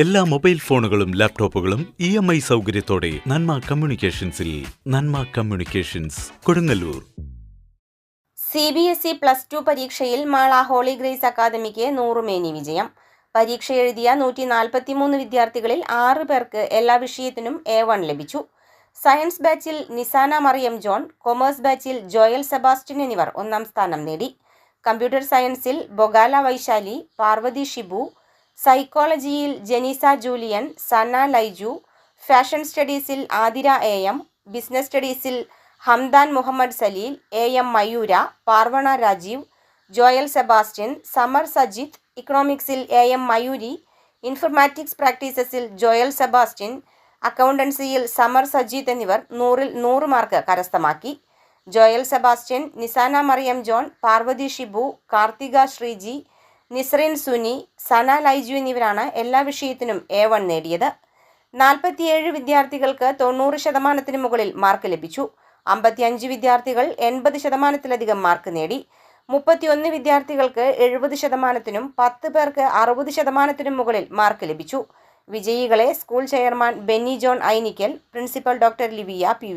എല്ലാ മൊബൈൽ ഫോണുകളും ലാപ്ടോപ്പുകളും ഇ എം ഐ സൗകര്യത്തോടെ Nanma കമ്മ്യൂണിക്കേഷൻസിൽ Nanma communications Kodungallur. C B S E plus two പരീക്ഷയിൽ മാള ഹോളി ഗ്രേസ് അക്കാദമിക്ക് നൂറുമേനി വിജയം. പരീക്ഷ എഴുതിയ നൂറ്റി നാൽപ്പത്തിമൂന്ന് വിദ്യാർത്ഥികളിൽ ആറ് പേർക്ക് എല്ലാ വിഷയത്തിനും എ വൺ ലഭിച്ചു. സയൻസ് ബാച്ചിൽ നിസാന മറിയം ജോൺ കൊമേഴ്സ് ബാച്ചിൽ ജോയൽ സെബാസ്റ്റ്യൻ എന്നിവർ ഒന്നാം സ്ഥാനം നേടി. കമ്പ്യൂട്ടർ സയൻസിൽ ബൊഗാല വൈശാലി പാർവതി ഷിബു സൈക്കോളജിയിൽ ജനീസ ജൂലിയൻ സന ലൈജു ഫാഷൻ സ്റ്റഡീസിൽ ആതിര എ എം ബിസിനസ് സ്റ്റഡീസിൽ Hamdan Muhammad Saleel A M Mayura Parvana Rajeev Joel Sebastian Samar Sajith ഇക്കണോമിക്സിൽ എ എം മയൂരി ഇൻഫർമാറ്റിക്സ് പ്രാക്ടീസസിൽ ജോയൽ സെബാസ്റ്റ്യൻ അക്കൗണ്ടൻസിയിൽ സമർ സജിത്ത് എന്നിവർ നൂറിൽ നൂറ് മാർക്ക് കരസ്ഥമാക്കി. Joel Sebastian Nisana Mariyam John Parvathi Shibu Karthika Sreeji Nisrin Suni Sana Laiju എന്നിവരാണ് എല്ലാ വിഷയത്തിനും എ വൺ നേടിയത്. നാൽപ്പത്തിയേഴ് വിദ്യാർത്ഥികൾക്ക് തൊണ്ണൂറ് ശതമാനത്തിന് മുകളിൽ മാർക്ക് ലഭിച്ചു. അമ്പത്തിയഞ്ച് വിദ്യാർത്ഥികൾ എൺപത് ശതമാനത്തിലധികം മാർക്ക് നേടി. മുപ്പത്തിയൊന്ന് വിദ്യാർത്ഥികൾക്ക് എഴുപത് ശതമാനത്തിനും പത്ത് പേർക്ക് അറുപത് ശതമാനത്തിനും മുകളിൽ മാർക്ക് ലഭിച്ചു. വിജയികളെ school chairman Benny John Ainikkal principal doctor Livia P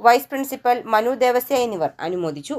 vice principal Manu Devasya എന്നിവർ അനുമോദിച്ചു.